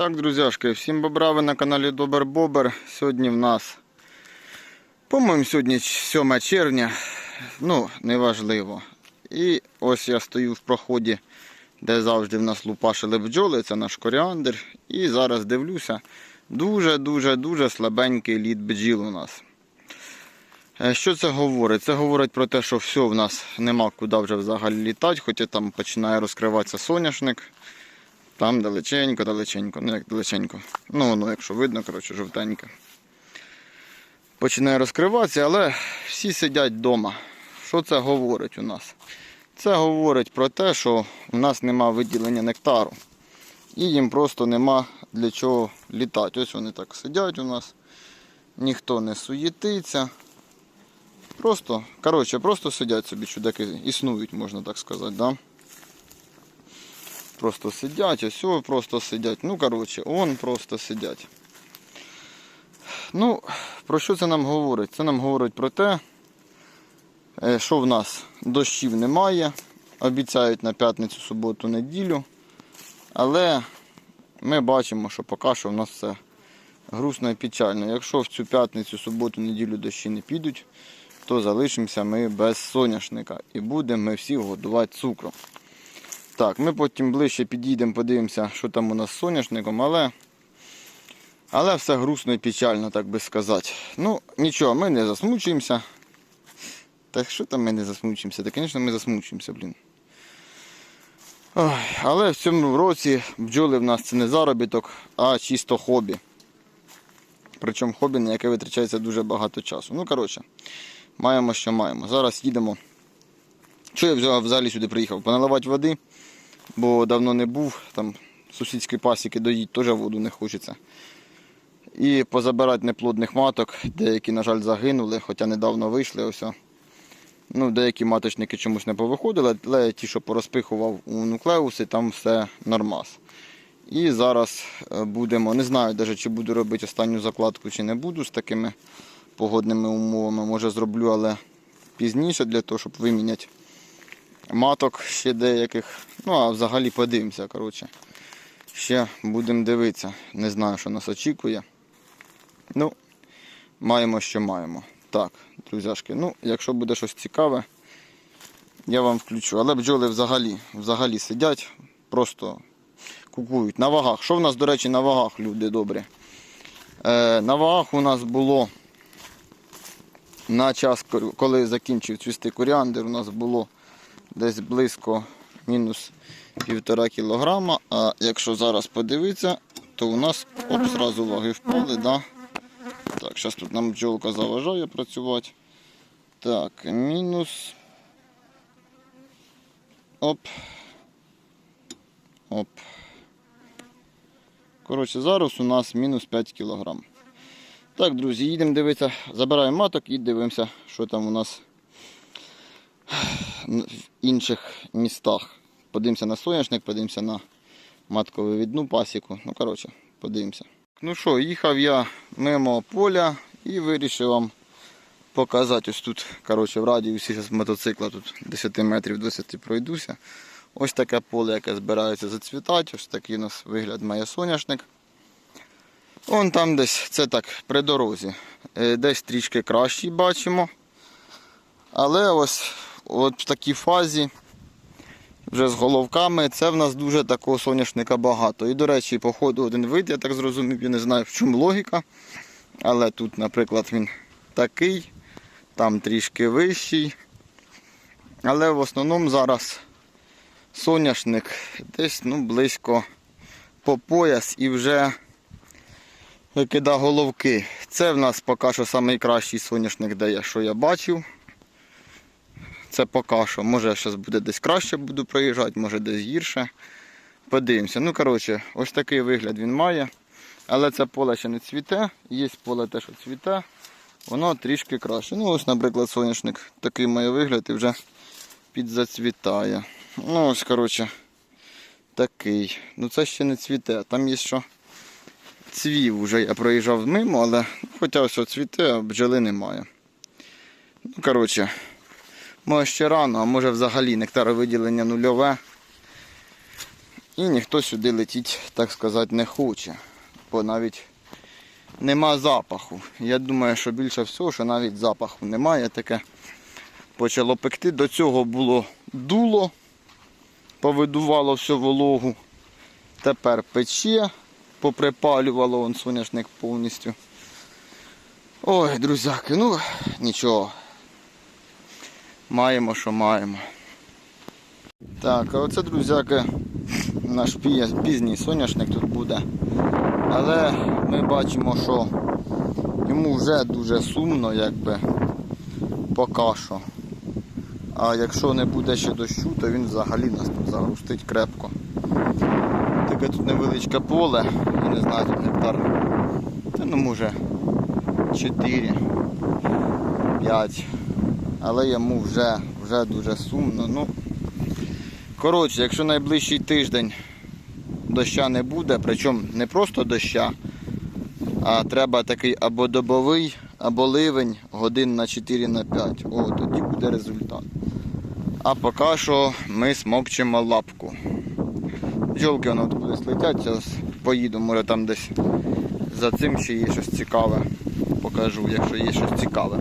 Так, друзяшки, всім бобра, на каналі Добер Бобер. Сьогодні в нас, по-моєму, сьогодні 7 червня, ну, неважливо. І ось я стою в проході, де завжди в нас лупашили бджоли, це наш коріандр. І зараз дивлюся, дуже-дуже-дуже слабенький лід бджіл у нас. Е, Що це говорить? Це говорить про те, що все, в нас нема куди вже взагалі літати, хоча там починає розкриватися соняшник. Там далеченько, далеченько, ну як далеченько. Ну воно, якщо видно, коротше, жовтеньке. Починає розкриватися, але всі сидять вдома. Що це говорить у нас? Це говорить про те, що у нас нема виділення нектару. І їм просто нема для чого літати. Ось вони так сидять у нас. Ніхто не суєтиться. Просто, коротше, просто сидять собі чудаки, існують, можна так сказати, да? Просто сидять, ось просто сидять. Ну, коротше, он просто сидять. Ну, про що це нам говорить? Це нам говорить про те, е, що в нас дощів немає. Обіцяють на п'ятницю, суботу, неділю. Але ми бачимо, що поки що в нас все грустно і печально. Якщо в цю п'ятницю, суботу, неділю дощі не підуть, то залишимося ми без соняшника і будемо ми всі годувати цукром. Так, ми потім ближче підійдемо, подивимося, що там у нас з соняшником, але але все грустно і печально, так би сказати. Ну, нічого, ми не засмучуємося. Так що там ми не засмучуємося? Та, звісно, ми засмучуємося, блін. Ой, але в цьому році бджоли в нас це не заробіток, а чисто хобі. Причому хобі, на яке витрачається дуже багато часу. Ну, коротше, маємо, що маємо. Зараз їдемо. Що я взагалі сюди приїхав? Поналивати води, бо давно не був. Там сусідські пасіки доїть, теж воду не хочеться. І позабирати неплодних маток. Деякі, на жаль, загинули, хоча недавно вийшли. Ось. Ну, деякі маточники чомусь не повиходили, але ті, що порозпихував у нуклеуси, там все нормас. І зараз е, будемо, не знаю, навіть, чи буду робити останню закладку, чи не буду з такими погодними умовами. Може зроблю, але пізніше для того, щоб виміняти маток ще деяких. Ну, а взагалі подивимося, коротше. Ще будемо дивитися. Не знаю, що нас очікує. Ну, маємо, що маємо. Так, друзяшки, ну, якщо буде щось цікаве, я вам включу. Але бджоли взагалі, взагалі сидять, просто кукують. На вагах. Що в нас, до речі, на вагах, люди добрі? Е, на вагах у нас було на час, коли закінчив цвісти коріандр, у нас було десь близько мінус півтора кілограма. А якщо зараз подивитися, то у нас оп, зразу ваги впали. Да? Так, зараз тут нам бджолка заважає працювати. Так, мінус. Оп. Оп. Коротше, зараз у нас мінус 5 кілограм. Так, друзі, їдемо дивитися, забираємо маток і дивимося, що там у нас в інших містах. Подивимося на соняшник, подивимося на маткову відну пасіку. Ну, коротше, подивимося. Ну що, їхав я мимо поля і вирішив вам показати. Ось тут, коротше, в радіусі з мотоцикла тут 10 метрів 20 пройдуся. Ось таке поле, яке збирається зацвітати. Ось такий у нас вигляд має соняшник. Вон там десь, це так, при дорозі. Е, Десь трішки кращий бачимо. Але ось от в такій фазі, вже з головками, це в нас дуже такого соняшника багато. І, до речі, по ходу один вид, я так зрозумів, я не знаю в чому логіка. Але тут, наприклад, він такий, там трішки вищий. Але в основному зараз соняшник десь ну, близько по пояс і вже викида головки. Це в нас поки що найкращий соняшник, де я, що я бачив. Це поки що. Може зараз буде десь краще буду проїжджати, може десь гірше. Подивимося. Ну, коротше, ось такий вигляд він має. Але це поле ще не цвіте. Є поле те, що цвіте. Воно трішки краще. Ну, ось, наприклад, соняшник такий має вигляд і вже підзацвітає. Ну, ось, коротше, такий. Ну це ще не цвіте. Там є що цвів вже я проїжджав мимо, але хоча все цвіте, а бджоли немає. Ну, коротше, може ще рано, а може взагалі нектаровиділення нульове. І ніхто сюди летіти, так сказати, не хоче. Бо навіть нема запаху. Я думаю, що більше всього, що навіть запаху немає таке. Почало пекти. До цього було дуло, повидувало всю вологу. Тепер пече, поприпалювало он соняшник повністю. Ой, друзяки, ну нічого. Маємо, що маємо. Так, а оце, друзяки, наш пізній соняшник тут буде. Але ми бачимо, що йому вже дуже сумно, якби поки що. А якщо не буде ще дощу, то він взагалі нас тут загрустить крепко. Таке тут невеличке поле, я не знаю, тут гектар. Та ну може 4, 5. Але йому вже, вже дуже сумно. Ну, коротше, якщо найближчий тиждень доща не буде, причому не просто доща, а треба такий або добовий, або ливень годин на 4 на 5. О, тоді буде результат. А поки що ми смокчемо лапку. Бджолки воно тут кудись летять, зараз поїду, може там десь за цим ще є щось цікаве. Покажу, якщо є щось цікаве.